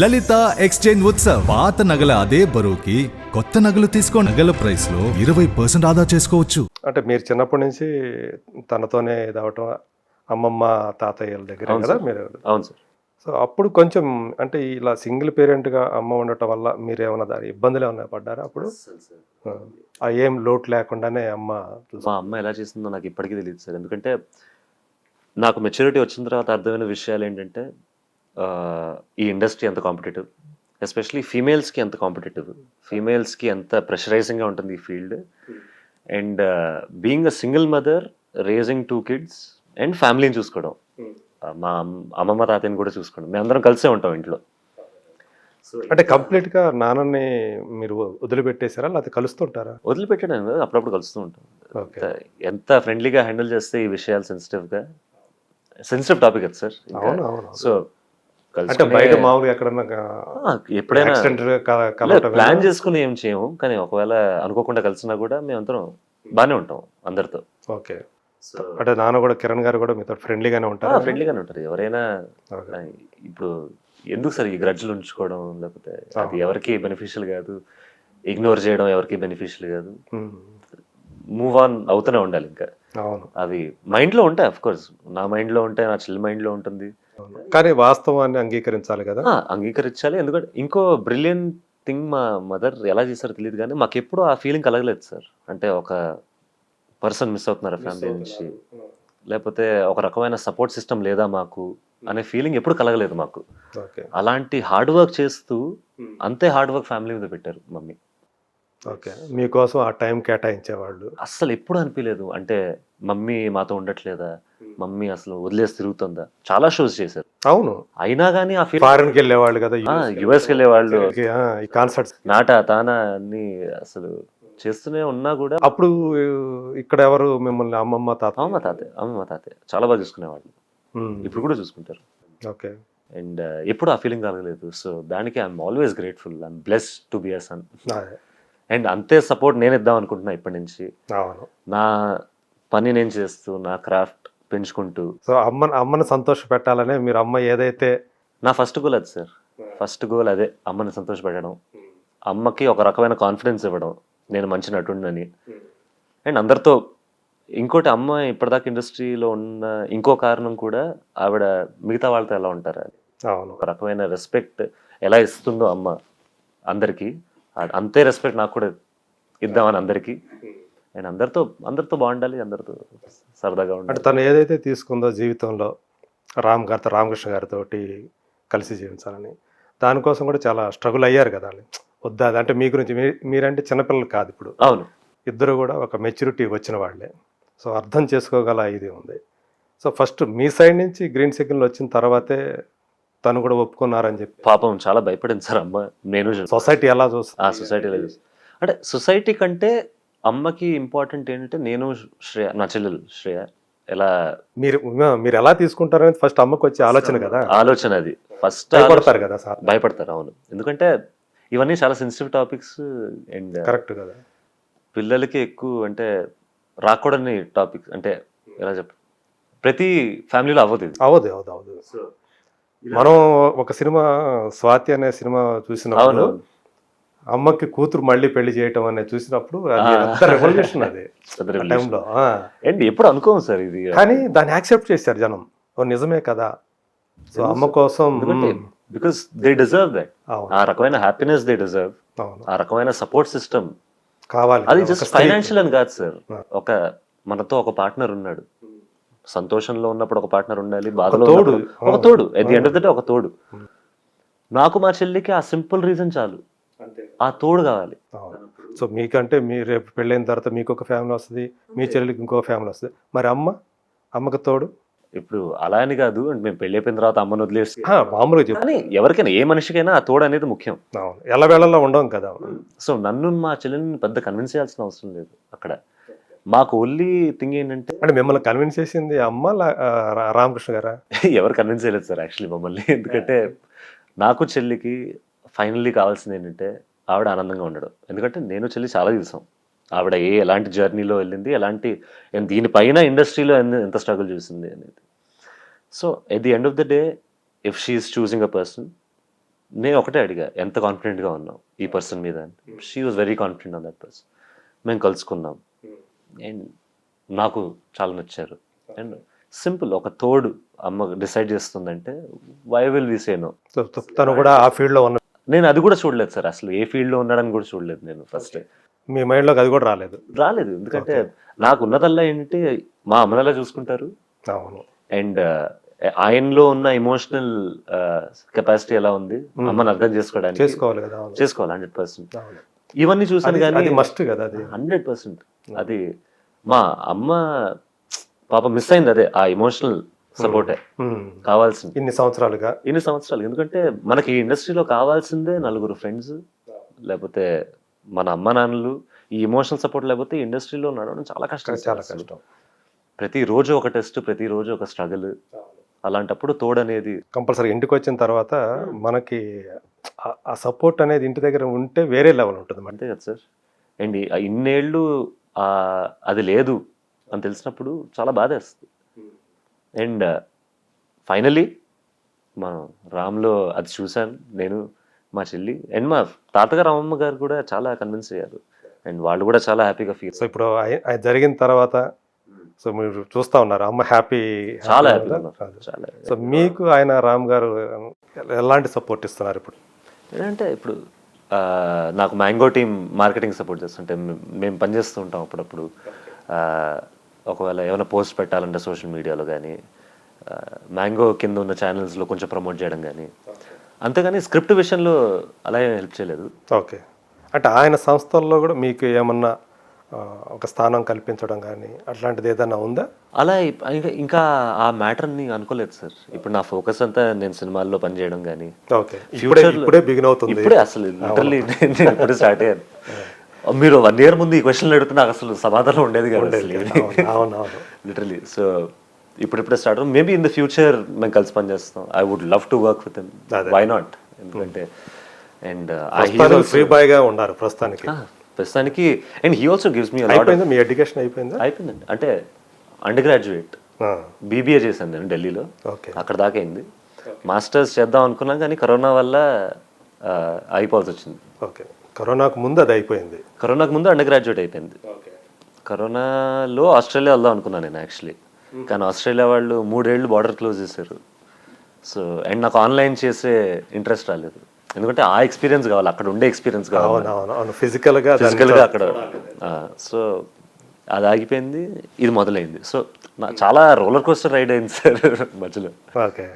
లలిత exchange Utsav. పాత నగల అదే బరువుకి కొత్త నగలు తీసుకో నగల ప్రైస్లో ఇరవై పర్సెంట్ ఆదా చేసుకోవచ్చు. అంటే మీరు చిన్నప్పటి నుంచి తనతోనే ఇదవటం అమ్మమ్మ తాతయ్యల దగ్గర కదా. మీరు? అవును సార్. సో అప్పుడు కొంచెం అంటే ఇలా సింగిల్ పేరెంట్గా అమ్మ ఉండటం వల్ల మీరు ఏమైనా దాని ఇబ్బందులు ఏమైనా పడ్డారా అప్పుడు? ఆ. ఏం లోటు లేకుండానే అమ్మ మా అమ్మ ఎలా చేసిందో నాకు ఇప్పటికీ తెలియదు సార్. ఎందుకంటే నాకు మెచ్యూరిటీ వచ్చిన తర్వాత అర్థమైన విషయాలు ఏంటంటే ఈ ఇండస్ట్రీ ఎంత కాంపిటేటివ్ ఎస్పెషలీ ఫీమేల్స్కి ఎంత కాంపిటేటివ్ ఫీమేల్స్కి ఎంత ప్రెషరైజింగ్గా ఉంటుంది ఈ field and being a single mother raising two kids and ఫ్యామిలీని చూసుకోవడం. ఆ, మా అమ్- అమ్మమ్మ తాతయ్యని కూడా చూసుకోవడం. మేము అందరం కలిసే ఉంటాం ఇంట్లో. అంటే కంప్లీట్గా నాన్నని మీరు వదిలిపెట్టేశారా? లేకపోతే కలుస్తుంటారా? వదిలిపెట్టడం కాదు, అప్పుడప్పుడు కలుస్తూ ఉంటాం. ఎంత- ఫ్రెండ్లీగా హ్యాండిల్ చేస్తే ఈ విషయాలు సెన్సిటివ్గా? సెన్సిటివ్ టాపిక్ అది సార్. సో అంటే బయట మామూలుగా ఎక్కడన్నా ఎప్పుడైనా ప్లాన్ చేసుకుని ఏం చేయము కానీ ఒకవేళ అనుకోకుండా కలిసినా కూడా మేము అందరం బాగానే ఉంటాం అందరితో. ఓకే. అంటే నాన్న కూడా కిరణ్ గారు కూడా మీతో ఫ్రెండ్లీగానే ఉంటారా? ఫ్రెండ్లీగానే ఉంటారు. ఎవరైనా ఇప్పుడు ఎందుకు సార్ ఈ గ్రడ్జ్లు ఉంచుకోవడం లేకపోతే అది ఎవరికి బెనిఫిషియల్ కాదు ఇగ్నోర్ చేయడం ఎవరికి బెనిఫిషియల్ కాదు. మూవ్ ఆన్ అవుతూనే ఉండాలి ఇంకా. అవును. అవి మైండ్లో ఉంటాయి అఫ్ కోర్స్ నా మైండ్లో ఉంటాయి నా చెల్లి మైండ్లో ఉంటుంది. కానీ వాస్తవాన్ని అంగీకరించాలి కదా? అంగీకరించాలి. ఎందుకంటే ఇంకో బ్రిలియంట్ థింగ్ మా మదర్ ఎలా చేశారో తెలియదు కానీ మాకు ఎప్పుడూ ఆ ఫీలింగ్ కలగలేదు సార్. అంటే ఒక పర్సన్ మిస్ అవుతున్నారు ఫ్యామిలీ నుంచి. లేకపోతే ఒక రకమైన సపోర్ట్ సిస్టమ్ లేదా మాకు అనే ఫీలింగ్ ఎప్పుడు కలగలేదు మాకు. అలాంటి హార్డ్ వర్క్ చేస్తూ అంతే హార్డ్ వర్క్ ఫ్యామిలీ మీద పెట్టారు మమ్మీ. ఓకే. మీకోసం ఆ టైం కేటాయించేవాళ్ళు? అస్సలు ఎప్పుడు అనిపించలేదు అంటే మమ్మీ మాతో ఉండట్లేదా? మమ్మీ అసలు వదిలేసి తిరుగుతుందా? చాలా షోస్ చేశారు. అవును. అయినా కానీ ఆ ఫారెన్కి వెళ్ళేవాళ్ళు కదా యుఎస్కి వెళ్ళే వాళ్ళు ఆ, ఈ కాన్సర్ట్స్ నాట తానా అన్ని అసలు చేస్తూనే ఉన్నా కూడా అప్పుడు ఇక్కడ ఎవరు మిమ్మల్ని అమ్మమ్మ తాత అమ్మమ్మ తాతే అమ్మమ్మ తాతే చాలా బాగా చూసుకునేవాళ్ళు. ఉమ్. ఇప్పుడు కూడా చూసుకుంటారు. ఓకే. అండ్ ఎప్పుడు ఆ ఫీలింగ్ కలగలేదు. సో దానికి I'm always grateful I'm bless to be a son. And అంతే సపోర్ట్ నేను ఇద్దాం అనుకుంటున్నా ఇప్పటి నుంచి. అవును. నా పని నేను చేస్తూ నా క్రాఫ్ట్ పెంచుకుంటూ. సో అమ్మ అమ్మని సంతోష పెట్టాలనే మీరు అమ్మ ఏదైతే నా ఫస్ట్ గోల్ అది సార్. ఫస్ట్ గోల్ అదే అమ్మని సంతోషపెట్టడం. అమ్మకి ఒక రకమైన కాన్ఫిడెన్స్ ఇవ్వడం. నేను మంచి నటుండని అండ్ అందరితో ఇంకోటి అమ్మ ఇప్పటిదాకా ఇండస్ట్రీలో ఉన్న ఇంకో కారణం కూడా ఆవిడ మిగతా వాళ్ళతో ఎలా ఉంటారు అని. అవును. ఒక రకమైన రెస్పెక్ట్ ఎలా ఇస్తుందో అమ్మ అందరికీ. అంతే రెస్పెక్ట్ నాకు కూడా ఇద్దామని అందరికీ. అండ్ అందరితో అందరితో బాగుండాలి అందరితో సరదాగా అంటే ఉండాలి. తను ఏదైతే తీసుకుందో జీవితంలో రామ్ గారితో రామకృష్ణ గారితో కలిసి జీవించాలని దానికోసం కూడా చాలా స్ట్రగుల్ అయ్యారు కదా. వద్దా అంటే మీ గురించి మీరంటే చిన్నపిల్లలు కాదు ఇప్పుడు. అవును. ఇద్దరు కూడా ఒక మెచ్యూరిటీ వచ్చిన వాళ్ళే. సో అర్థం చేసుకోగల ఇది ఉంది. సో ఫస్ట్ మీ సైడ్ నుంచి గ్రీన్ సిగ్నల్ వచ్చిన తర్వాతే తను కూడా ఒప్పుకున్నారని చెప్పి. పాపం చాలా భయపడింది సార్ అమ్మ. నేను సొసైటీ ఎలా ఆ సొసైటీలో చూసి అంటే సొసైటీ కంటే అమ్మకి ఇంపార్టెంట్ ఏంటంటే నేను శ్రేయ నా చెల్లెలు శ్రేయ ఎలా మీరు మీరు ఎలా తీసుకుంటారనేది ఫస్ట్ అమ్మకు వచ్చే ఆలోచన కదా. ఆలోచన అది. ఫస్ట్ భయపడతారు కదా సార్. భయపడతారు అవును. ఎందుకంటే ఇవన్నీ చాలా సెన్సిటివ్ టాపిక్స్ అండ్ కరెక్ట్ కదా. పిల్లలకి ఎక్కువ అంటే రాకూడని టాపిక్స్ అంటే ఎలా చెప్ప ప్రతి ఫ్యామిలీలో అవ్వదు ఇది. అవదు అవదు అవదు మనం ఒక సినిమా స్వాతి అనే సినిమా చూసినప్పుడు అమ్మకి కూతురు మళ్ళీ పెళ్ళి చేయటం అనేది చూసినప్పుడు రెవల్యూషన్ అది. టైంలో ఎప్పుడు అనుకోము సార్ ఇది? కానీ దాన్ని యాక్సెప్ట్ చేశారు జనం. ఓ నిజమే కదా. సో అమ్మ కోసం. బికాస్ దే డిజర్వ్ దట్ ఆ రకమైన హ్యాపీనెస్ దే డిజర్వ్ ఆ రకమైన సపోర్ట్ సిస్టమ్ కావాలి అది జస్ట్. ఫైనాన్షియల్ అని కాదు సార్. ఒక మనతో ఒక పార్ట్నర్ ఉన్నాడు. సంతోషంలో ఉన్నప్పుడు ఒక పార్ట్నర్ ఉండాలి బాధలో తోడు. ఒక. తోడు. At the end of the day ఒక తోడు. నాకు మా చెల్లికి ఆ సింపుల్ రీజన్ చాలు. ఆ తోడు కావాలి. సో మీకంటే మీరు రేపు పెళ్ళైన తర్వాత మీకు ఒక ఫ్యామిలీ వస్తుంది మీ చెల్లెలికి ఇంకో ఫ్యామిలీ వస్తుంది. మరి అమ్మ? అమ్మకి తోడు? ఇప్పుడు అలా అని కాదు అంటే మేము పెళ్ళి అయిపోయిన తర్వాత అమ్మను వదిలేసి. మామూలుగా చెప్పు. కానీ ఎవరికైనా ఏ మనిషికైనా ఆ తోడు అనేది ముఖ్యం. అవును. ఎల్లవేళల్లో ఉండవు కదా. సో నన్ను మా చెల్లెల్ని పెద్ద కన్విన్స్ చేయాల్సిన అవసరం లేదు అక్కడ. మాకు ఓన్లీ థింగ్ ఏంటంటే అంటే మిమ్మల్ని కన్విన్స్ చేసింది అమ్మ రామకృష్ణ గారా? ఎవరు కన్విన్స్ చేయలేదు సార్ యాక్చువల్లీ మమ్మల్ని. ఎందుకంటే నాకు చెల్లికి ఫైనల్లీ కావాల్సింది ఏంటంటే ఆవిడ ఆనందంగా ఉండడం. ఎందుకంటే నేను చెల్లి చాలా చూసాం ఆవిడ ఏ ఎలాంటి జర్నీలో వెళ్ళింది ఎలాంటి దీనిపైన ఇండస్ట్రీలో ఎంత స్ట్రగుల్ చూసింది అనేది. So at the end of the day if she's choosing a person నేను ఒకటే అడిగా ఎంత కాన్ఫిడెంట్గా ఉన్నావు ఈ పర్సన్ మీద she was very confident on that person మేము కలుసుకున్నాం. అండ్ నాకు చాలా నచ్చారు. అండ్ సింపుల్ ఒక తోడు అమ్మ డిసైడ్ చేస్తుందంటే why will we say no so తను కూడా ఆ ఫీల్డ్లో ఉన్న నేను అది కూడా చూడలేదు సార్. అసలు ఏ ఫీల్డ్లో ఉన్నాడని కూడా చూడలేదు నేను ఫస్ట్. మీ మైండ్లోకి అది కూడా రాలేదు. రాలేదు. ఎందుకంటే నాకు ఉన్నదల్లా ఏంటంటే మా అమ్మనలా చూసుకుంటారు? అవును. అండ్ ఆయనలో ఉన్న ఎమోషనల్ కెపాసిటీ ఎలా ఉంది? అమ్మని అర్థం చేసుకోవడానికి చేసుకోవాలి కదా చేసుకోవాలి హండ్రెడ్ పర్సెంట్. ఇవన్నీ చూసాను కానీ అది మస్ట్ కదా అది. Hundred percent. అది మా అమ్మ పాప మిస్ అయింది అదే ఆ ఎమోషనల్ సపోర్టే ఉమ్. కావాల్సింది. ఇన్ని సంవత్సరాలుగా? ఇన్ని సంవత్సరాలు. ఎందుకంటే మనకి ఈ ఇండస్ట్రీలో కావాల్సిందే నలుగురు ఫ్రెండ్స్ లేకపోతే మన అమ్మ నాన్నలు. ఈ ఎమోషనల్ సపోర్ట్ లేకపోతే ఇండస్ట్రీలో నడవడం చాలా కష్టం. చాలా. కష్టం. ప్రతిరోజు ఒక టెస్ట్ ప్రతిరోజు ఒక స్ట్రగుల్ అలాంటప్పుడు తోడు అనేది కంపల్సరీ ఇంటికి వచ్చిన తర్వాత మనకి ఆ- సపోర్ట్ అనేది ఇంటి దగ్గర ఉంటే వేరే లెవెల్ ఉంటుంది అంతే కదా సార్. అండ్ ఇన్నేళ్ళు అది లేదు అని తెలిసినప్పుడు చాలా బాధేస్తుంది అండ్ ఫైనలీ మా రామ్లో అది చూశాను. నేను మా చెల్లి అండ్ మా తాతగారు అమ్మమ్మ గారు కూడా చాలా కన్విన్స్ అయ్యారు. అండ్ వాళ్ళు కూడా చాలా హ్యాపీగా ఫీల్ సో ఇప్పుడు జరిగిన తర్వాత సో మీరు చూస్తా ఉన్నారు. అమ్మ హ్యాపీ చాలా చాలా సో మీకు ఆయన రామ్ గారు ఎలాంటి సపోర్ట్ ఇస్తున్నారు ఇప్పుడు? ఏంటంటే ఇప్పుడు నాకు మ్యాంగో టీమ్ మార్కెటింగ్ సపోర్ట్ చేస్తుంటే మేము పనిచేస్తూ ఉంటాం అప్పుడప్పుడు. ఒకవేళ ఏమైనా పోస్ట్ పెట్టాలంటే సోషల్ మీడియాలో కానీ మ్యాంగో కింద ఉన్న ఛానల్స్లో కొంచెం ప్రమోట్ చేయడం కానీ అంతేగాని స్క్రిప్ట్ విషయంలో అలా హెల్ప్ చేయలేదు. ఓకే. అంటే ఆయన సంస్థల్లో కూడా మీకు ఏమన్నా ఒక స్థానం కల్పించడం కానీ అట్లాంటిది ఏదన్నా ఉందా? అలా ఇంకా ఆ మ్యాటర్ని అనుకోలేదు సార్. ఇప్పుడు నా ఫోకస్ అంతా నేను సినిమాల్లో పనిచేయడం కానీ ఓకే. ఇప్పుడే బిగిన్ అవుతుంది. ఇప్పుడే అసలు లిటరల్లీ నేను ఇప్పుడే స్టార్ట్ అయ్యాను. మీరు వన్ ఇయర్ ముందు ఈ క్వశ్చన్లు అడిగితే నాకు అసలు సమాధానం ఉండేది కాదు లిటరలీ సో ఇప్పుడిప్పుడే start maybe in the future మేము కలిసి పనిచేస్తాం I would love to work with. Why not ఎందుకంటే అండ్ ఫ్రీ బాయ్గా ఉన్నారు ప్రస్తుతానికి. ప్రస్తుతానికి and he also gives me అయిపోయిందా? మీ ఎడ్యుకేషన్ అయిపోయిందా? అయిపోయిందండి. అంటే అండర్ గ్రాడ్యుయేట్ ఆ, బీబీఏ చేశాను నేను ఢిల్లీలో. ఓకే. అక్కడ దాకా అయింది. మాస్టర్స్ చేద్దాం అనుకున్నాం కానీ కరోనా వల్ల అయిపోవాల్సి వచ్చింది. ఓకే. కరోనాకు ముందు అది అయిపోయింది. కరోనాకు ముందు అండర్ గ్రాడ్యుయేట్ అయిపోయింది కరోనాలో ఆస్ట్రేలియా వెళ్దాం అనుకున్నాను నేను యాక్చువల్లీ కానీ ఆస్ట్రేలియా వాళ్ళు మూడేళ్ళు బార్డర్ క్లోజ్ చేశారు. సో అండ్ నాకు ఆన్లైన్ చేసే ఇంట్రెస్ట్ రాలేదు. ఎందుకంటే ఆ ఎక్స్పీరియన్స్ కావాలి అక్కడ ఉండే ఎక్స్పీరియన్స్ కావాలి. అవును అవును అవును. ఫిజికల్గా దాన్ని ఫిజికల్గా అక్కడ. సో అది ఆగిపోయింది ఇది మొదలైంది. సో నా చాలా రోలర్ కోస్టర్ రైడ్ అయింది సార్ మధ్యలో. ఓకే.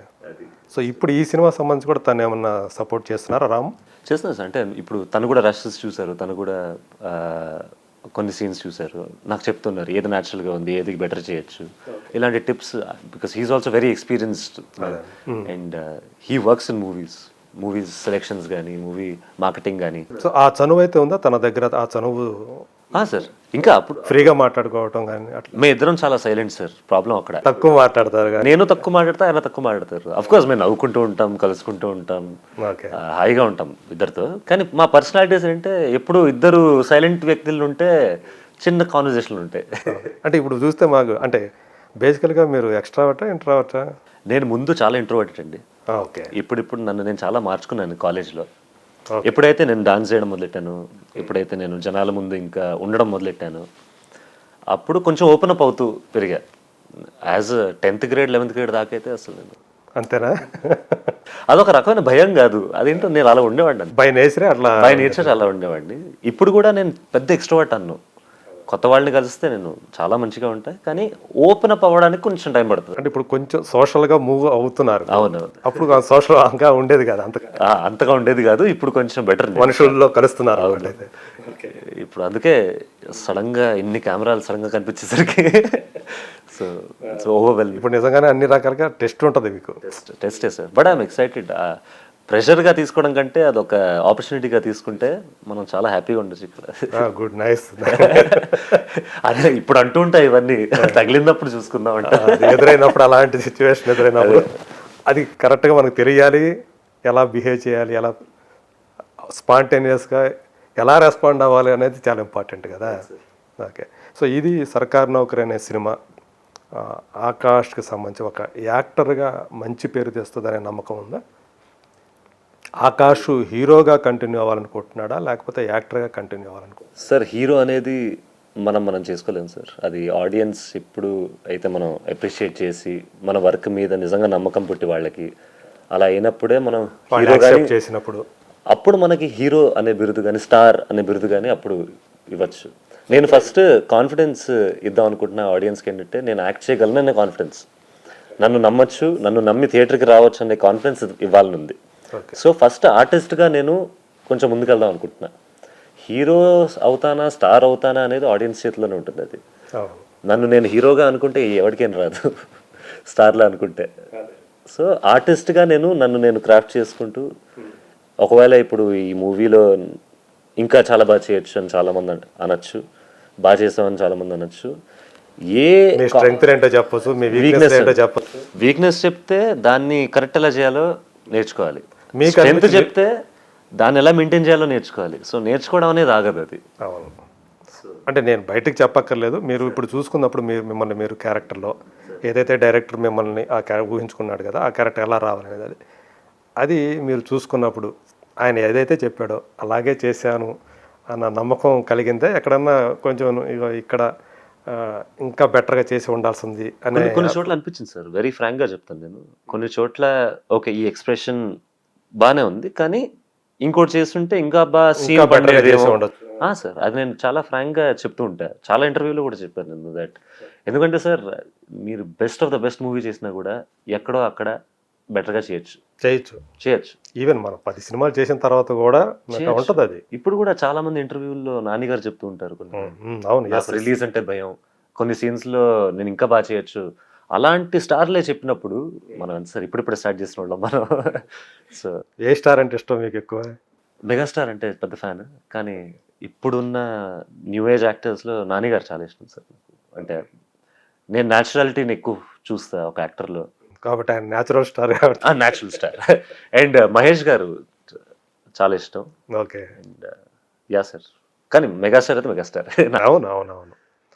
సో ఇప్పుడు ఈ సినిమా సంబంధించి కూడా తను ఏమన్నా సపోర్ట్ చేస్తున్నారా రామ్? చేస్తున్నారు సార్. అంటే ఇప్పుడు తను కూడా రషెస్ చూశారు తను కూడా కొన్ని సీన్స్ చూశారు. నాకు చెప్తున్నారు ఏది న్యాచురల్గా ఉంది ఏది బెటర్ చేయొచ్చు. ఇలాంటి tips because he's also very experienced and he works in movies movies selections కానీ మూవీ మార్కెటింగ్ కానీ సో ఆ చనువు అయితే ఉందా? తన దగ్గర ఆ చనువు సార్ ఇంకా అప్పుడు ఫ్రీగా మాట్లాడుకోవటం కానీ అట్లా? మేము ఇద్దరం చాలా సైలెంట్ సార్ ప్రాబ్లం అక్కడ. తక్కువ మాట్లాడతారు నేను తక్కువ మాట్లాడతా ఆయన తక్కువ మాట్లాడతారు. అఫ్ కోర్స్ మేము నవ్వుకుంటూ ఉంటాం కలుసుకుంటూ ఉంటాం. హాయిగా ఉంటాం ఇద్దరితో. కానీ మా పర్సనాలిటీస్ ఏంటంటే ఎప్పుడు ఇద్దరు సైలెంట్ వ్యక్తులు ఉంటే చిన్న కాన్వర్జేషన్లు ఉంటాయి. అంటే ఇప్పుడు చూస్తే మాకు అంటే బేసికల్గా మీరు ఎక్స్ట్రావటా ఇంట్రావటా నేను ముందు చాలా ఇంట్రోవర్టెడ్ అండి. ఓకే. ఇప్పుడు ఇప్పుడు నన్ను నేను చాలా మార్చుకున్నాను కాలేజ్లో. ఎప్పుడైతే నేను డాన్స్ చేయడం మొదలెట్టాను ఎప్పుడైతే నేను జనాల ముందు ఇంకా ఉండడం మొదలెట్టాను అప్పుడు కొంచెం ఓపెన్ అప్ అవుతూ పెరిగా. As tenth grade eleventh grade దాకా అయితే అసలు నేను. అంతేనా? అదొక రకమైన భయం కాదు. అదేంటో నేను అలా ఉండేవాడిని. బై నేచరే అట్లా. బై నేచర్ అలా ఉండేవాడిని. ఇప్పుడు కూడా నేను పెద్ద ఎక్స్ట్రోవర్ట్ అన్ను. కొత్త వాళ్ళని కలిస్తే నేను చాలా మంచిగా ఉంటాయి కానీ ఓపెన్ అప్ అవ్వడానికి కొంచెం టైం పడుతుంది. అంటే ఇప్పుడు కొంచెం social గా మూవ్ అవుతున్నారు. అవును. అప్పుడు సోషల్గా ఉండేది కదా అంత ఆ, అంతగా ఉండేది కాదు ఇప్పుడు కొంచెం బెటర్ మనుషుల్లో కలుస్తున్నారు. ఇప్పుడు అందుకే సడన్గా ఇన్ని కెమెరాలు సడన్గా కనిపించేసరికి సో సో ఓవర్వెల్ ఇప్పుడు నిజంగానే అన్ని రకాలుగా టెస్ట్ ఉంటుంది మీకు. Test sir but I'm excited ప్రెషర్గా తీసుకోవడం కంటే అదొక ఆపర్చునిటీగా తీసుకుంటే మనం చాలా హ్యాపీగా ఉండొచ్చు ఇక్కడ. Good nice. అదే ఇప్పుడు అంటూ ఉంటాయి ఇవన్నీ. తగిలినప్పుడు చూసుకుందాం అంట. ఎదురైనప్పుడు అలాంటి సిచ్యువేషన్ ఎదురైనప్పుడు అది. కరెక్ట్గా మనకు తెలియాలి ఎలా బిహేవ్ చేయాలి ఎలా స్పాంటేనియస్గా ఎలా రెస్పాండ్ అవ్వాలి అనేది చాలా ఇంపార్టెంట్ కదా. ఓకే సో ఇది సర్కార్ నౌకరి అనే సినిమా. ఆకాష్కి సంబంధించి ఒక యాక్టర్గా మంచి పేరు తెస్తుందనే నమ్మకం ఉందా? ఆకాష్ హీరోగా కంటిన్యూ అవ్వాలనుకుంటున్నాడా? లేకపోతే యాక్టర్గా కంటిన్యూ అవ్వాలనుకుంటున్నాడా? సార్ హీరో అనేది మనం మనం చేసుకోలేము సార్. అది ఆడియన్స్ ఇప్పుడు అయితే మనం అప్రిషియేట్ చేసి మన వర్క్ మీద నిజంగా నమ్మకం పుట్టి వాళ్ళకి అలా అయినప్పుడే మనం వాళ్ళు హీరో కానీ యాక్సెప్ట్ చేసినప్పుడు. అప్పుడు మనకి హీరో అనే బిరుదు కానీ స్టార్ అనే బిరుదు కానీ అప్పుడు ఇవ్వచ్చు. నేను ఫస్ట్ కాన్ఫిడెన్స్ ఇద్దాం అనుకుంటున్న ఆడియన్స్కి ఏంటంటే నేను యాక్ట్ చేయగలననే కాన్ఫిడెన్స్ నన్ను నమ్మచ్చు నన్ను నమ్మి థియేటర్కి రావచ్చు అనే కాన్ఫిడెన్స్ ఇవ్వాలని ఉంది. ఓకే సో ఫస్ట్ ఆర్టిస్ట్గా నేను కొంచెం ముందుకెళ్దాం అనుకుంటున్నా. హీరో అవుతానా స్టార్ అవుతానా అనేది ఆడియన్స్ చేతిలోనే ఉంటుంది అది. అవును నన్ను నేను హీరోగా అనుకుంటే ఎవరికేం రాదు. స్టార్లా అనుకుంటే. సో ఆర్టిస్ట్గా నేను నన్ను నేను క్రాఫ్ట్ చేసుకుంటూ ఒకవేళ ఇప్పుడు ఈ మూవీలో ఇంకా చాలా బాగా చేయొచ్చు అని చాలామంది అన- అనొచ్చు. బాగా చేసామని చాలామంది అనొచ్చు. ఏ స్ట్రెంగ్త్ ఏంటో చెప్పొచ్చు మీ వీక్నెస్. ఏంటో చెప్పొచ్చు. వీక్నెస్ చెప్తే దాన్ని కరెక్ట్ ఎలా చేయాలో నేర్చుకోవాలి. మీకు అనిపించింది- చెప్తే దాన్ని ఎలా మెయింటైన్ చేయాలో నేర్చుకోవాలి. సో నేర్చుకోవడం అనేది ఆగదు అది. అవును. అంటే నేను బయటకు చెప్పక్కర్లేదు. మీరు ఇప్పుడు చూసుకున్నప్పుడు మీరు మిమ్మల్ని మీరు క్యారెక్టర్లో ఏదైతే డైరెక్టర్ మిమ్మల్ని ఆ క్యారెక్టర్ ఊహించుకున్నాడు కదా ఆ క్యారెక్టర్ ఎలా రావాలనేది అది. అది మీరు చూసుకున్నప్పుడు ఆయన ఏదైతే చెప్పాడో అలాగే చేశాను అన్న నమ్మకం కలిగిందే ఎక్కడన్నా కొంచెం ఇక్కడ ఇంకా బెటర్గా చేసి ఉండాల్సింది అనే కొన్ని చోట్ల అనిపించింది సార్. వెరీ ఫ్రాంక్గా చెప్తాను నేను. కొన్ని చోట్ల ఓకే ఈ ఎక్స్ప్రెషన్ బానే ఉంది. కానీ ఇంకోటి చేస్తుంటే ఇంకా బాగా సీన్ బెటర్గా సార్ అది నేను చాలా ఫ్రాంక్గా చెప్తూ ఉంటా. చాలా ఇంటర్వ్యూలో కూడా చెప్పాను నేను దట్ ఎందుకంటే సార్ మీరు best of the best movie చేసినా కూడా ఎక్కడో అక్కడ better గా చేయొచ్చు. చేయొచ్చు. చేయొచ్చు. ఈవెన్ మనం పది సినిమాలు చేసిన తర్వాత కూడా. ఉంటుంది అది. ఇప్పుడు కూడా చాలా మంది ఇంటర్వ్యూల్లో నాని గారు చెప్తూ ఉంటారు కొన్ని అవును. రిలీజ్ అంటే భయం. కొన్ని సీన్స్లో నేను ఇంకా బాగా చేయొచ్చు. అలాంటి స్టార్లే చెప్పినప్పుడు మనం సార్ ఇప్పుడిప్పుడు స్టార్ట్ చేసిన వాళ్ళం మనం. సో ఏ స్టార్ అంటే ఇష్టం మీకు ఎక్కువ? మెగాస్టార్ అంటే పెద్ద ఫ్యాన్. కానీ ఇప్పుడున్న న్యూ ఏజ్ యాక్టర్స్లో నాని గారు చాలా ఇష్టం సార్ అంటే నేను న్యాచురాలిటీని ఎక్కువ చూస్తా ఒక యాక్టర్లో కాబట్టి ఆయన న్యాచురల్ స్టార్ కాబట్టి. Natural star and Mahesh garu చాలా ఇష్టం. ఓకే. అండ్ యా సార్ కానీ మెగాస్టార్ అయితే మెగాస్టార్. అవును అవును అవును.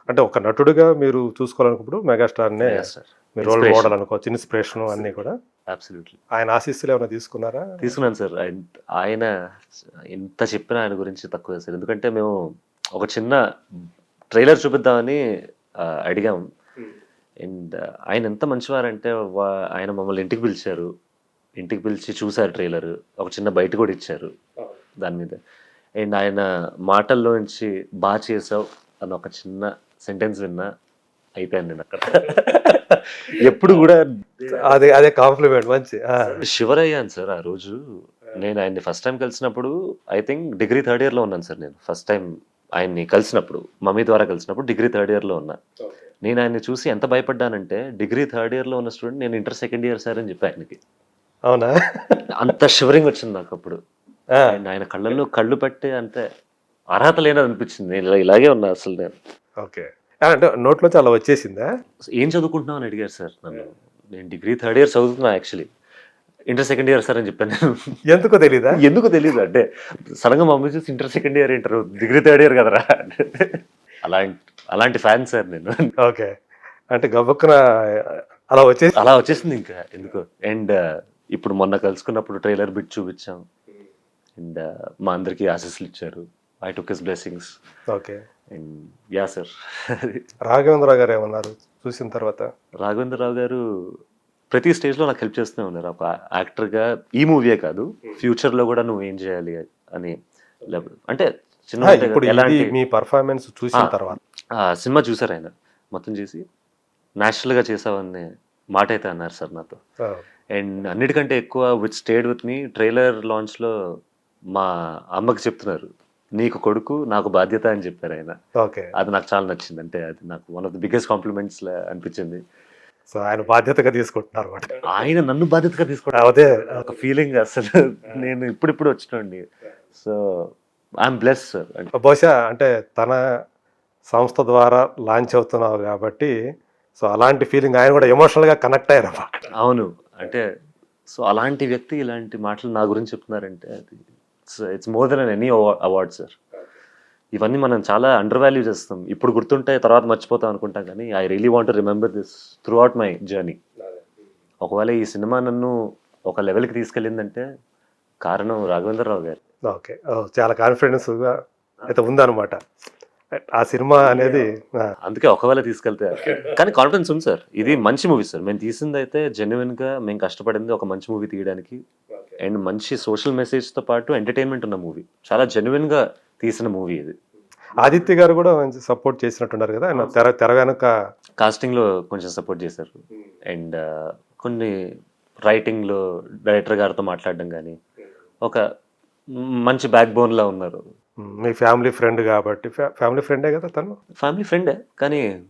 అంటే ఒక నటుడిగా మీరు చూసుకోవాలనుకున్నప్పుడు మెగాస్టార్నే మెగాస్టార్ మీరు రోల్ మోడల్ అనుకోవచ్చు ఇన్స్పిరేషన్ అన్నీ కూడా. అబ్సల్యూట్లీ ఆయన ఆశీస్సులు ఏమైనా తీసుకున్నారా? తీసుకున్నాను సార్ ఆయన- ఎంత చెప్పినా ఆయన గురించి తక్కువ సార్ ఎందుకంటే మేము ఒక చిన్న ట్రైలర్ చూపిద్దామని అడిగాం. అండ్ ఆయన ఎంత మంచివారంటే ఆయన మమ్మల్ని ఇంటికి పిలిచారు. ఇంటికి పిలిచి చూశారు ట్రైలర్. ఒక చిన్న బయట కూడా ఇచ్చారు దాని మీద. అండ్ ఆయన మాటల్లో నుంచి బాగా చేసావు అని ఒక చిన్న సెంటెన్స్ విన్నా అయిపోయాను నేను అక్కడ. ఎప్పుడు కూడా అదే అదే కాంప్లిమెంట్ మంచి షివర్ అయ్యాను సార్ ఆ రోజు. నేను ఆయన్ని ఫస్ట్ టైం కలిసినప్పుడు ఐ థింక్ డిగ్రీ థర్డ్ ఇయర్లో ఉన్నాను సార్ నేను. ఫస్ట్ టైం ఆయన్ని కలిసినప్పుడు మమ్మీ ద్వారా కలిసినప్పుడు డిగ్రీ థర్డ్ ఇయర్లో ఉన్నా. నేను ఆయన్ని చూసి ఎంత భయపడ్డానంటే డిగ్రీ థర్డ్ ఇయర్లో ఉన్న స్టూడెంట్ నేను ఇంటర్ సెకండ్ ఇయర్ సార్ అని చెప్పి ఆయనకి. అవునా? అంత షివరింగ్ వచ్చింది నాకు అప్పుడు. ఆయన కళ్ళల్లో కళ్ళు పట్టి అంటే అర్హత లేనది అనిపించింది. నేను ఇలా- ఇలాగే ఉన్నా అసలు నేను. ఓకే. అంటే నోట్లోంచి అలా వచ్చేసిందా? ఏం చదువుకుంటున్నావు అని అడిగారు సార్ నన్ను. నేను డిగ్రీ థర్డ్ ఇయర్ చదువుతున్నా actually. Inter second year sir అని చెప్పాను. నేను ఎందుకో తెలీదా? ఎందుకు తెలియదు అంటే సడన్గా మమ్మీ చూసి inter second year inter degree third year కదరా. అలాంటి అలాంటి ఫ్యాన్ సార్ నేను. ఓకే. అంటే గబుక్కున అలా వచ్చేసి అలా వచ్చేసింది ఇంకా ఎందుకు. అండ్ ఇప్పుడు మొన్న కలుసుకున్నప్పుడు ట్రైలర్ బిట్ చూపించాం. అండ్ మా అందరికి ఆశీస్సులు ఇచ్చారు. I took his blessings okay. And yeah sir. Raghavendra garu ఏమన్నారు? చూసిన తర్వాత? రాఘవేంద్రరావు గారు ప్రతి స్టేజ్లో నాకు హెల్ప్ చేస్తూనే ఉన్నారు. ఒక యాక్టర్గా ఈ మూవీయే కాదు ఫ్యూచర్లో కూడా నువ్వు ఏం చేయాలి అని అంటే చిన్న ఇప్పుడు ఎలాంటి మీ పర్ఫార్మెన్స్ చూసిన. తర్వాత. ఆ సినిమా చూసారు ఆయన. మొత్తం చేసి న్యాచురల్గా చేసావని మాట అయితే అన్నారు సార్ నాతో. అండ్ అన్నిటికంటే ఎక్కువ with stayed with me trailer లాంచ్లో మా అమ్మకి చెప్తున్నారు. నీకు కొడుకు నాకు బాధ్యత అని చెప్పారు ఆయన. ఓకే. అది నాకు చాలా నచ్చింది. అంటే అది నాకు one of the biggest compliments అనిపించింది. సో ఆయన బాధ్యతగా తీసుకుంటున్నారు ఆయన నన్ను బాధ్యతగా తీసుకోవడం అదే. ఒక ఫీలింగ్ అసలు నేను ఇప్పుడిప్పుడు వచ్చినండి సో ఐఎమ్ బ్లెస్ బహుశా అంటే తన సంస్థ ద్వారా లాంచ్ అవుతున్నావు కాబట్టి సో అలాంటి ఫీలింగ్ ఆయన కూడా ఎమోషనల్గా కనెక్ట్ అయ్యారు. అవును. అంటే సో అలాంటి వ్యక్తి ఇలాంటి మాటలు నా గురించి చెప్తున్నారంటే అది it's more than any award sir ఇవన్నీ మనం చాలా అండర్ వాల్యూ చేస్తాం. ఇప్పుడు గుర్తుంటే తర్వాత మర్చిపోతాం అనుకుంటాం కానీ I really want remember this throughout my journey ఒకవేళ ఈ సినిమా నన్ను ఒక లెవెల్కి తీసుకెళ్ళిందంటే కారణం రాఘవేంద్రరావు గారు. ఓకే. చాలా కాన్ఫిడెన్స్గా అయితే ఉందన్నమాట. ఆ సినిమా అనేది అందుకే ఒకవేళ తీసుకెళ్తే. కానీ కాన్ఫిడెన్స్ ఉంది సార్ ఇది మంచి మూవీ సార్ మేము తీసింది అయితే జెన్యున్గా మేము కష్టపడింది ఒక మంచి మూవీ తీయడానికి. అండ్ మంచి సోషల్ మెసేజ్తో పాటు ఎంటర్టైన్మెంట్ ఉన్న మూవీ. చాలా జెన్యున్గా తీసిన మూవీ ఇది. ఆదిత్య గారు కూడా మంచి సపోర్ట్ చేసినట్టున్నారు కదా. ఆయన తెర తెర వెనుక కాస్టింగ్లో కొంచెం సపోర్ట్ చేశారు. అండ్ కొన్ని రైటింగ్లో డైరెక్టర్ గారితో మాట్లాడడం కానీ ఒక మంచి బ్యాక్ బోన్ లా ఉన్నారు. మీ ఫ్యామిలీ ఫ్రెండ్ కాబట్టి. ఫ్యా- ఫ్యామిలీ ఫ్రెండే కదా తను? ఫ్యామిలీ ఫ్రెండే కానీ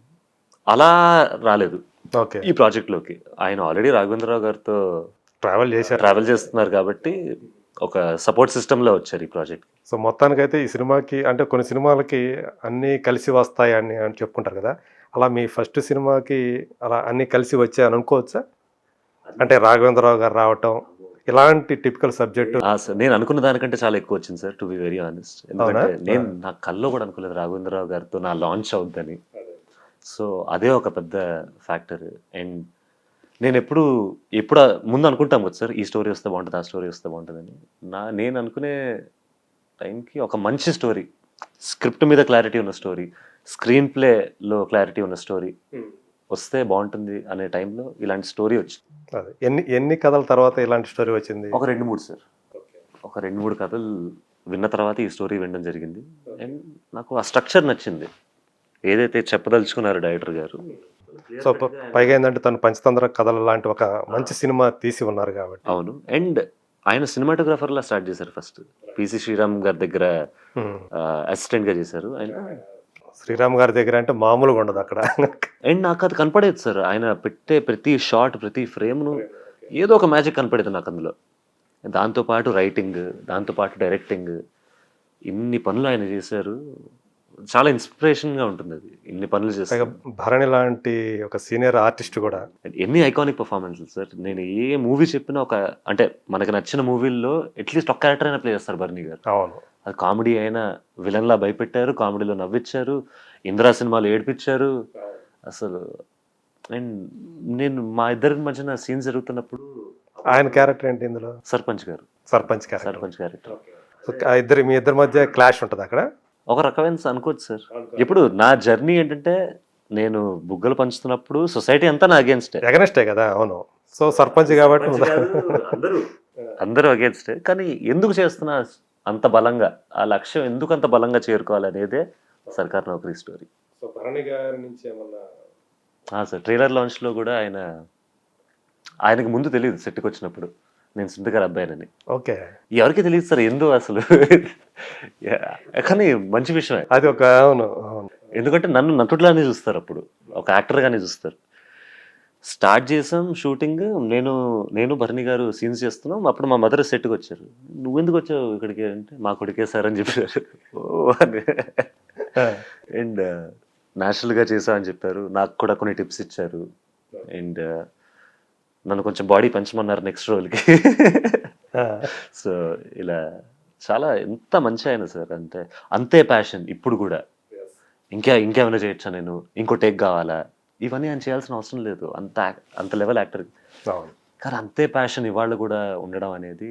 అలా రాలేదు. ఓకే. ఈ ప్రాజెక్ట్లోకి. ఆయన ఆల్రెడీ రాఘవేంద్రరావు గారితో ట్రావెల్ చేశారు. ట్రావెల్ చేస్తున్నారు కాబట్టి ఒక సపోర్ట్ సిస్టమ్లో వచ్చారు ఈ ప్రాజెక్ట్. సో మొత్తానికైతే ఈ సినిమాకి అంటే కొన్ని సినిమాలకి అన్నీ కలిసి వస్తాయి అని అని చెప్పుకుంటారు కదా. అలా మీ ఫస్ట్ సినిమాకి అలా అన్నీ కలిసి వచ్చాయని అనుకోవచ్చా? అంటే రాఘవేంద్రరావు గారు రావటం ఇలాంటి టిపికల్ సబ్జెక్టు. సార్ నేను అనుకున్న దానికంటే చాలా ఎక్కువ వచ్చింది sir to be very honest ఎందుకంటే? నేను నా కల్లో కూడా అనుకోలేదు రాఘవేంద్రరావు గారితో నా లాంచ్ అవుద్దని. సో అదే ఒక పెద్ద ఫ్యాక్టర్ అండ్ నేను ఎప్పుడు ఎప్పుడు ముందు అనుకుంటాం కదా సార్ ఈ స్టోరీ వస్తే బాగుంటుంది ఆ స్టోరీ వస్తే బాగుంటుందని. నా నేను అనుకునే టైంకి ఒక మంచి స్టోరీ స్క్రిప్ట్ మీద క్లారిటీ ఉన్న స్టోరీ స్క్రీన్ ప్లేలో క్లారిటీ ఉన్న స్టోరీ వస్తే బాగుంటుంది అనే టైంలో ఇలాంటి స్టోరీ వచ్చింది అదే. ఎన్ని ఎన్ని కథల తర్వాత ఇలాంటి స్టోరీ వచ్చింది? ఒక రెండు మూడు సార్. ఒక రెండు మూడు కథలు విన్న తర్వాత ఈ స్టోరీ వినడం జరిగింది. అండ్ నాకు ఆ స్ట్రక్చర్ నచ్చింది. ఏదైతే చెప్పదలుచుకున్నారు డైరెక్టర్ గారు సో పైగా ఏంటంటే తను పంచతంత్ర కథలు లాంటి ఒక మంచి సినిమా తీసి ఉన్నారు కాబట్టి. అవును. అండ్ ఆయన సినిమాటోగ్రాఫర్ లా స్టార్ట్ చేశారు ఫస్ట్. పిసి శ్రీరామ్ గారి దగ్గర. అసిస్టెంట్గా చేశారు. ఆయన శ్రీరామ్ గారి దగ్గర అంటే మామూలుగా ఉండదు అక్కడ. అండ్ నాకు అది కనపడేది సార్. ఆయన పెట్టే ప్రతి షాట్ ప్రతి ఫ్రేమ్ను ఏదో ఒక మ్యాజిక్ కనపడేది నాకు అందులో. దాంతోపాటు రైటింగ్ దాంతోపాటు డైరెక్టింగ్ ఇన్ని పనులు ఆయన చేశారు. చాలా ఇన్స్పిరేషన్గా ఉంటుంది అది. ఇన్ని పనులు పైగా చేస్తారు భరణి లాంటి ఒక సీనియర్ ఆర్టిస్ట్ కూడా. ఎన్ని ఐకానిక్ పర్ఫార్మెన్సెస్ సార్. నేను ఏ మూవీ చెప్పినా ఒక అంటే మనకు నచ్చిన మూవీల్లో అట్లీస్ట్ ఒక క్యారెక్టర్ అయినా ప్లే చేస్తారు బర్నీ గారు. అవును. అది కామెడీ అయినా విలన్లా భయపెట్టారు కామెడీలో నవ్విచ్చారు ఇందిరా సినిమాలు ఏడిపించారు. అసలు అండ్ నేను మా ఇద్దరి మధ్యన సీన్ జరుగుతున్నప్పుడు ఆయన క్యారెక్టర్ ఏంటి ఇందులో? సర్పంచ్ గారు. సర్పంచ్ క్యారెక్టర్ సర్పంచ్ క్యారెక్టర్ ఇద్దరి మీ ఇద్దరి మధ్య క్లాష్ ఉంటుంది అక్కడ? ఒక రకమైన అనుకోవచ్చు సార్. ఇప్పుడు నా జర్నీ ఏంటంటే నేను బుగ్గలు పంచుతున్నప్పుడు సొసైటీ అంతా నా అగేన్స్టే. ఎగనెస్టే కదా అవును. సో సర్పంచ్ కాబట్టి అందరూ. అగేన్స్టే. కానీ ఎందుకు చేస్తున్నా అంత బలంగా? ఆ లక్ష్యం ఎందుకు అంత బలంగా చేరుకోవాలనేదే సర్కార్ నౌకరీ స్టోరీ. సో భరణి గారి నుంచి ఏమన్నా? సార్ ట్రైలర్ లాంచ్లో కూడా ఆయన ఆయనకు ముందు తెలియదు సెట్కి వచ్చినప్పుడు నేను సుందగారు అబ్బాయినని. ఓకే. ఎవరికి తెలియదు సార్ ఎందు అసలు. కానీ మంచి విషయమే. అది ఒక అవును ఎందుకంటే నన్ను నటుడిలానే చూస్తారు అప్పుడు ఒక యాక్టర్గానే చూస్తారు. స్టార్ట్ చేసాం షూటింగ్ నేను నేను భరణి గారు సీన్స్ చేస్తున్నాం అప్పుడు మా మదర్ సెట్కి వచ్చారు. నువ్వు ఎందుకు వచ్చావు ఇక్కడికి అంటే మా కొడుకే సార్ అని చెప్పారు. అండ్ న్యాచురల్గా చేసా అని చెప్పారు. నాకు కూడా కొన్ని టిప్స్ ఇచ్చారు. అండ్ నన్ను కొంచెం బాడీ పెంచమన్నారు నెక్స్ట్ రోల్కి ఆ, సో ఇలా చాలా ఎంత మంచి ఆయన సార్ అంతే అంతే ప్యాషన్ ఇప్పుడు కూడా. ఇంకా ఇంకేమైనా చేయొచ్చా నేను? ఇంకో టేక్ కావాలా? ఇవన్నీ ఆయన చేయాల్సిన అవసరం లేదు. అంత అంత లెవెల్ యాక్టర్ కానీ అంతే ప్యాషన్ ఇవాళ కూడా ఉండడం అనేది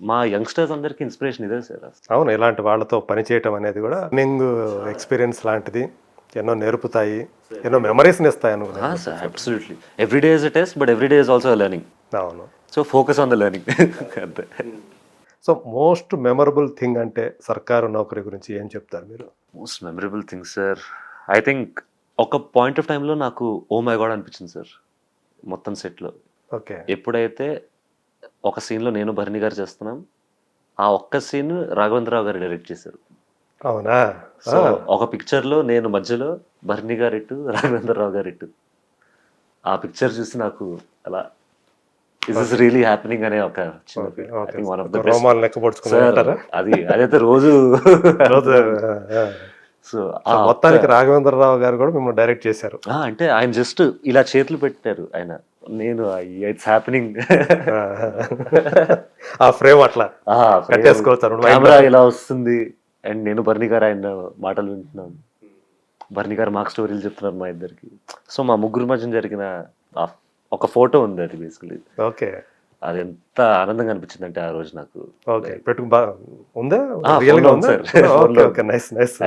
మా యంగ్స్టర్స్ అందరికి ఇన్స్పిరేషన్ ఇదే సార్ అవును ఇలాంటి వాళ్ళతో పని చేయటం అనేది కూడా ఎక్స్పీరియన్స్ లాంటిది. ఎన్నో నేర్పుతాయి ఎన్నో మెమరీస్ని ఇస్తాయి అనుకున్నాను. Sir absolutely every day is a test but every day is also learning అవును. So focus on the learning అంతే. సో మోస్ట్ మెమరబుల్ థింగ్ అంటే సర్కారు నౌకరీ గురించి ఏం చెప్తారు మీరు? Most memorable thing sir I think ఒక పాయింట్ ఆఫ్ టైంలో నాకు ఓ మై గాడ్ అనిపించింది సార్ మొత్తం సెట్లో ఓకే. ఎప్పుడైతే ఒక సీన్లో నేను భరణి గారు చేస్తున్నాం ఆ ఒక్క సీన్ రాఘవేంద్రరావు గారు డైరెక్ట్ చేశారు. అవునా? సో ఒక పిక్చర్లో నేను మధ్యలో భరణి గారు ఇటు రాఘవేంద్రరావు గారు ఇటు ఆ పిక్చర్ చూసి నాకు అలా ఇస్ ఇస్ రియలీ హ్యాపెనింగ్ అనే ఒక అది అదైతే రోజు సో మొత్తానికి రాఘవేంద్రరావు గారు కూడా మిమ్మల్ని డైరెక్ట్ చేశారు. అంటే ఆయన జస్ట్ ఇలా చేతులు పెట్టారు ఆయన. నేను ఇట్స్ హ్యాపెనింగ్ ఆ, ఫ్రేమ్ అట్లా కట్టేసుకోవచ్చు. కెమెరా ఇలా వస్తుంది? అండ్ నేను బర్ని గారు ఆయన మాటలు వింటున్నాను బర్ని గారు మాకు స్టోరీలు చెప్తున్నారు మా ఇద్దరికి. సో మా ముగ్గురు మధ్య జరిగిన ఒక ఫోటో ఉంది అది బేసికలీ ఓకే. అది ఎంత ఆనందంగా అనిపించింది అంటే ఆ రోజు నాకు.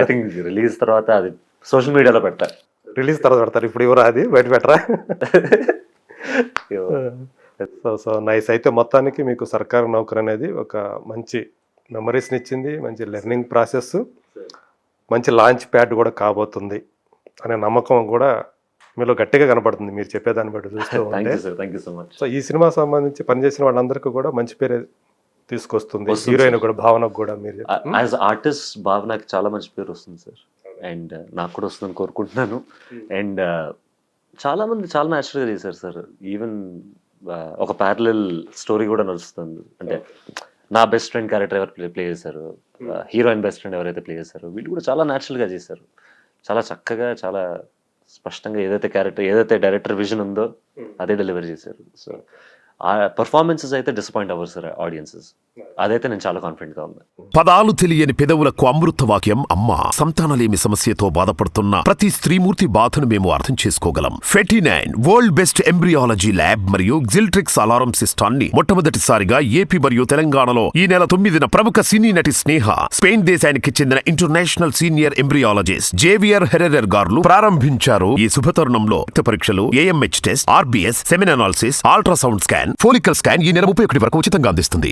ఐ థింక్ రిలీజ్ తర్వాత అది సోషల్ మీడియాలో పెడతా. రిలీజ్ తర్వాత పెడతారు. ఇప్పుడు ఎవరు అది? బయట పెట్టరా? సో సో నైస్ అయితే మొత్తానికి మీకు సర్కారు నౌకర్ అనేది ఒక మంచి మెమరీస్ని ఇచ్చింది మంచి లెర్నింగ్ ప్రాసెస్ మంచి లాంచ్ ప్యాడ్ కూడా కాబోతుంది అనే నమ్మకం కూడా మీలో గట్టిగా కనపడుతుంది మీరు చెప్పేదాన్ని బట్టి చూస్తూ థ్యాంక్ ఉంటే. సో మచ్ సో ఈ సినిమా సంబంధించి పనిచేసిన వాళ్ళందరికీ కూడా మంచి పేరే తీసుకొస్తుంది. హీరోయిన్ కూడా భావనకు కూడా మీరు యాజ్ ఆర్టిస్ట్ భావనకి చాలా మంచి పేరు వస్తుంది సార్ అండ్ నాకు కూడా వస్తుందని కోరుకుంటున్నాను. అండ్ చాలా మంది చాలా న్యాచురల్గా చేశారు సార్ ఈవెన్ ఒక ప్యారలల్ స్టోరీ కూడా నడుస్తుంది. అంటే నా బెస్ట్ ఫ్రెండ్ క్యారెక్టర్ ఎవరు ప్లే ప్లే చేశారు. హీరోయిన్ బెస్ట్ ఫ్రెండ్ ఎవరైతే ప్లే చేశారు వీళ్ళు కూడా చాలా న్యాచురల్గా చేశారు. చాలా చక్కగా చాలా స్పష్టంగా ఏదైతే క్యారెక్టర్ ఏదైతే డైరెక్టర్ విజన్ ఉందో అదే డెలివరీ చేశారు. సో ఆ పర్ఫార్మెన్సెస్ అయితే డిసప్పాయింట్ అవ్వరు సార్ ఆడియన్సెస్ అదైతే నేను చాలా కాన్ఫిడెంట్గా ఉన్నాను పదాలు తెలియని పెదవులకు అమృత వాక్యం అమ్మ సంతానలేమి సమస్యతో బాధపడుతున్న ప్రతి స్త్రీమూర్తి బాధను మేము అర్థం చేసుకోగలం. ఫెటినైన్ వరల్డ్ బెస్ట్ ఎంబ్రియాలజీ ల్యాబ్ మరియు జిల్ట్రిక్స్ అలారం సిస్టాన్ని మొట్టమొదటిసారిగా ఏపీ మరియు తెలంగాణలో ఈ నెల తొమ్మిదిన ప్రముఖ సినీ నటి స్నేహ స్పెయిన్ దేశానికి చెందిన international senior embryologist Javier Herrera గారు ప్రారంభించారు ఈ శుభతరుణంలో రక్త పరీక్షలు AMH test RBS semen analysis ultrasound scan follicle scan ఈ నెల ముప్పై ఒకటి వరకు ఉచితంగా అందిస్తుంది.